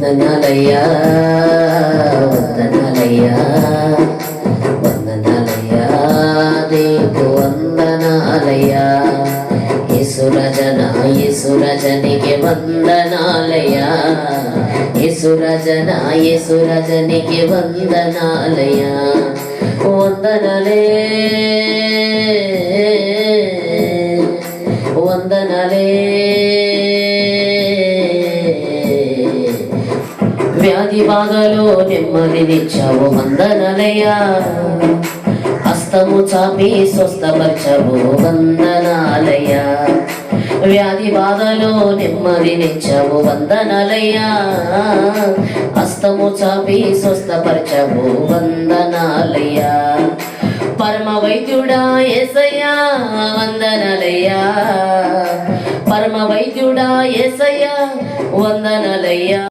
వందనాలయ్యా వందనాలయ్యా వందనాలయ్యా నీకు వందనాలయ్యా. యేసురజన యేసురజనికి వందనాలయ్యా. యేసురజన యేసురజనికి వందనాలయ్యా. వందనలే వందనలే. వ్యాధి బాధలో నెమ్మదినిచ్చావు వందనలయ్యా. హస్తము చాపి స్వస్థపరచవు వందనాలయ్యా. వ్యాధి బాధలో నెమ్మదినిచ్చావు వందనాలయ్యా. హస్తము చాపి స్వస్థపరచవు వందనాలయ్యా. పరమ వైద్యుడా ఎసయ్యా వందనలయ్యా. పరమ వైద్యుడా ఎసయ్యా వందనలయ్యా.